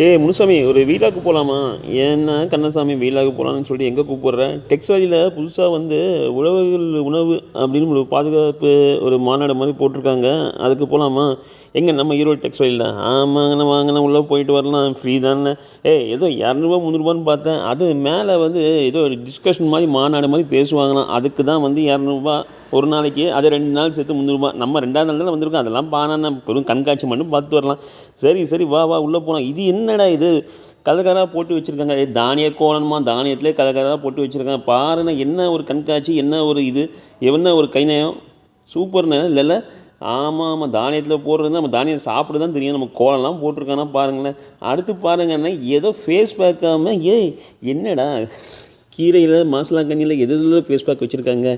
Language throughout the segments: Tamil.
ஏ முனுசாமி ஒரு வீலாக்கு போகலாமா ஏன்னா கண்ணசாமி வீலாக்கு போகலான்னு சொல்லி எங்கே கூப்பிட்றேன் டெக்ஸ்டைலில் புதுசாக வந்து உழவுகள் உணவு அப்படின்னு ஒரு பாதுகாப்பு ஒரு மாநாடு மாதிரி போட்டிருக்காங்க. அதுக்கு போகலாமா எங்கே நம்ம ஈரோடு டெக்ஸ்டைலில் ஆமாங்கண்ணா வாங்கண்ணா உள்ளே போயிட்டு வரலாம். ஃப்ரீ தானே. ஏ ஏதோ இரநூறுபா முந்நூறுபான்னு பார்த்தேன். அது மேலே வந்து ஏதோ டிஸ்கஷன் மாதிரி மாநாடு மாதிரி பேசுவாங்களாம். அதுக்கு தான் வந்து இரநூறுபா ஒரு நாளைக்கு அது ரெண்டு நாள் சேர்த்து முந்நூறுபா நம்ம ரெண்டாவது நாள் தான் வந்திருக்கோம். அதெல்லாம் பானா பெரும் கண்காட்சி மட்டும் பார்த்து வரலாம். சரி சரி வா வா உள்ளே போகலாம் இது என்னடா இது? கலகராக போட்டு வச்சுருக்காங்க. ஏ தானிய கோலமா தானியத்திலே கலகராக போட்டு வச்சுருக்காங்க. பாருண்ணா என்ன ஒரு கண்காட்சி என்ன ஒரு இது என்ன ஒரு கைநயம். சூப்பர்ண்ணே இல்லைல்ல ஆமாம் ஆமாம் தானியத்தில் போடுறது நம்ம தானியம் சாப்பிட தான் தெரியும். நம்ம கோலம்லாம் போட்டிருக்கானா பாருங்களேன். அடுத்து பாருங்கன்னா ஏதோ ஃபேஸ் பார்க்காம ஏய் என்னடா? கீரையில் மாசலாங்கண்ணியில் எது எதில் ஃபேஸ் பேக் வச்சுருக்காங்க?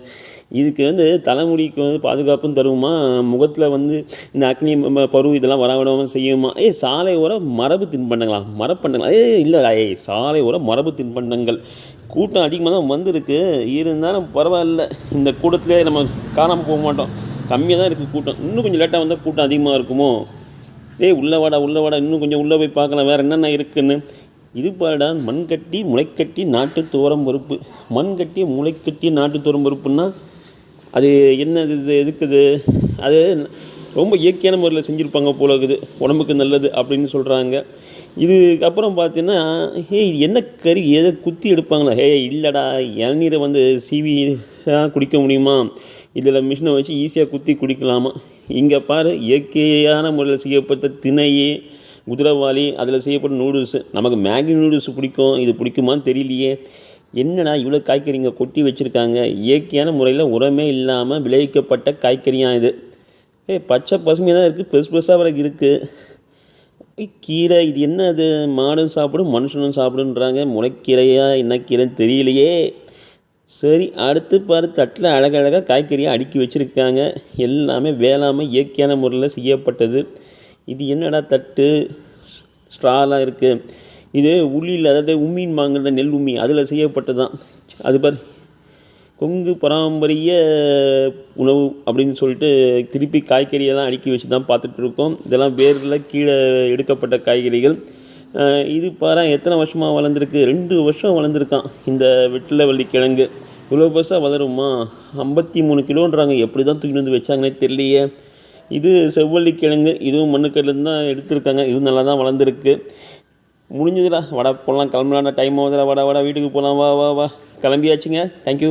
இதுக்கு வந்து தலைமுடிக்கு வந்து பாதுகாப்பும் தருமா முகத்தில் வந்து இந்த அக்னி பரு இதெல்லாம் வர விடாமல் செய்யுமா? ஏய் சாலை ஓர மரபு தின்பண்டங்களா? மரப்பண்டங்களா? ஏய் இல்லை ஏய் சாலை ஓர மரபு தின்பண்டங்கள். கூட்டம் அதிகமாக தான் வந்திருக்கு. இருந்தாலும் பரவாயில்ல. இந்த கூட்டத்திலே நம்ம காணாமல் போக மாட்டோம். கம்மியாக தான் இருக்குது கூட்டம். இன்னும் கொஞ்சம் லேட்டாக வந்தால் கூட்டம் அதிகமாக இருக்குமோ? ஏய் உள்ளே வாடா உள்ளே வாடா. இன்னும் கொஞ்சம் உள்ளே போய் பார்க்கலாம். வேறு என்னென்ன இருக்குன்னு? இது பாருடா மண் கட்டி முளைக்கட்டி நாட்டு தோரம் பருப்பு. மண் கட்டி முளைக்கட்டி நாட்டு தோரம் பருப்புன்னா அது என்ன இது எதுக்குது? அது ரொம்ப இயற்கையான முறையில் செஞ்சுருப்பாங்க போல இருக்குது உடம்புக்கு நல்லது அப்படின்னு சொல்கிறாங்க இதுக்கப்புறம் பார்த்தீங்கன்னா ஏய் இது என்ன கறி? எதை குத்தி எடுப்பாங்களா? ஹே இல்லைடா இளநீரை வந்து சீவி தான் குடிக்க முடியுமா? இதில் மிஷினை வச்சு ஈஸியாக குத்தி குடிக்கலாமா? இங்கே பாரு இயற்கையான முறையில் செய்யப்பட்ட திணையே. குதிரைவாளி அதில் செய்யப்படும் நூடுல்ஸு நமக்கு மேகி நூடுல்ஸ் பிடிக்கும் இது பிடிக்குமான்னு தெரியலையே. என்னடா இவ்வளோ காய்கறிங்க கொட்டி வச்சுருக்காங்க? இயற்கையான முறையில் உரமே இல்லாமல் விளைவிக்கப்பட்ட காய்கறியாக இது? ஏய் பச்சை பசுமையாக தான் இருக்குது பெருசு பெருசாக வர இருக்குது கீரை இது என்ன அது மாடும் சாப்பிடும் மனுஷனும் சாப்பிடுன்றாங்க. முளைக்கீரையா என்ன கீரைன்னு தெரியலையே. சரி அடுத்து பாரு தட்டில் அழகழகாக காய்கறியாக அடுக்கி வச்சுருக்காங்க. எல்லாமே வேளாமை இயற்கையான முறையில் செய்யப்பட்டது. இது என்னடா தட்டு? ஸ்ட்ராலாம் இருக்குது இது உள்ளியில் அதாவது உம்மின் வாங்குற நெல் உம்மி அதில் செய்யப்பட்டது தான் அது பார் கொங்கு பாரம்பரிய உணவு அப்படின்னு சொல்லிட்டு திருப்பி காய்கறியெல்லாம் அடுக்கி வச்சு தான் பார்த்துட்ருக்கோம். இதெல்லாம் வேரில் கீழே எடுக்கப்பட்ட காய்கறிகள். இது பாரு எத்தனை வருஷமாக வளர்ந்துருக்கு? ரெண்டு வருஷம் வளர்ந்துருக்கான் இந்த வெட்டிலவள்ளி கிழங்கு. இவ்வளோ பெருசாக வளருமா? ஐம்பத்தி மூணு கிலோன்றாங்க. எப்படி தான் தூக்கிட்டு வந்து வச்சாங்கன்னே தெரியலையே. இது செவ்வள்ளிக்கிழங்கு இதுவும் மண்ணுக்கடலேருந்து தான் எடுத்திருக்காங்க. இதுவும் நல்லா தான் வளர்ந்துருக்கு. முடிஞ்சதுடா. வடை போகலாம் கிளம்பலாம்டா. டைம் ஆகுதுடா. வடா வடா. வீட்டுக்கு போகலாம் வா வா வா. கிளம்பியாச்சுங்க. தேங்க்யூ